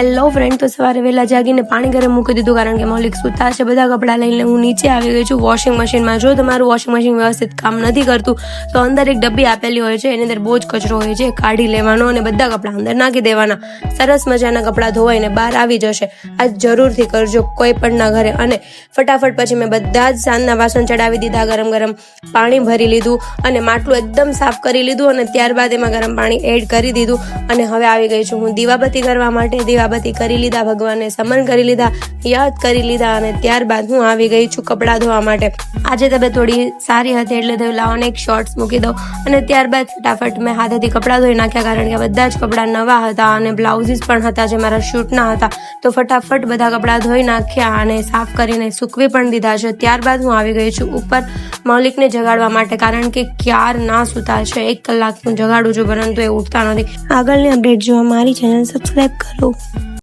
Hello friend તો સવારે વહેલા જાગીને પાણી ગરમ મૂકી દીધું, કારણ કે મૌલિક સૂતા છે. બધા કપડાં લઈને હું નીચે આવી ગઈ છું વોશિંગ મશીનમાં જો તમારું વોશિંગ મશીન વ્યવસ્થિત કામ નથી કરતું, તો અંદર એક ડબ્બી આપેલી હોય છે. એની અંદર બહુ જ કચરો હોય છે. કાઢી લેવાનો અને બધા કપડાં અંદર નાખી દેવાના. સરસ મજાના કપડાં ધોવાઈને બહાર આવી જશે. આ જરૂરથી કરજો કોઈ પણના ઘરે. અને ફટાફટ પછી મેં બધા જ સાંજના વાસણ ચડાવી દીધા, ગરમ ગરમ પાણી ભરી લીધું અને માટલું એકદમ સાફ કરી લીધું અને ત્યારબાદ એમાં ગરમ પાણી એડ કરી દીધું. અને હવે આવી ગઈ છું હું દીવાબત્તી કરવા માટે. દીવાબત્તી કરી લીધા, ભગવાનને સમન કરી લીધા, યાદ કરી લીધા અને ત્યારબાદ હું આવી ગઈ છું કપડાં ધોવા માટે. આજે તબિયત થોડી સારી હતી એટલે તો લાવોને એક શોર્ટ્સ મૂકી દઉં અને ત્યારબાદ ફટાફટ મેં હાથેથી કપડાં ધોઈ નાખ્યા કારણ કે બધા જ કપડાં નવા હતા અને બ્લાઉઝીસ પણ હતા જે મારા શૂટના હતા. તો ફટાફટ બધા કપડાં ધોઈ નાખ્યા અને સાફ કરીને સૂકવી પણ દીધા છે. ત્યારબાદ હું આવી ગઈ છું ઉપર મૌલિકને જગાડવા માટે કારણ કે ક્યાર ના સૂતા છે. એક કલાક હું જગાડું છું, પરંતુ એ ઉઠતા નથી. આગળની અપડેટ જોવા મારી ચેનલ સબસ્ક્રાઈબ કરો.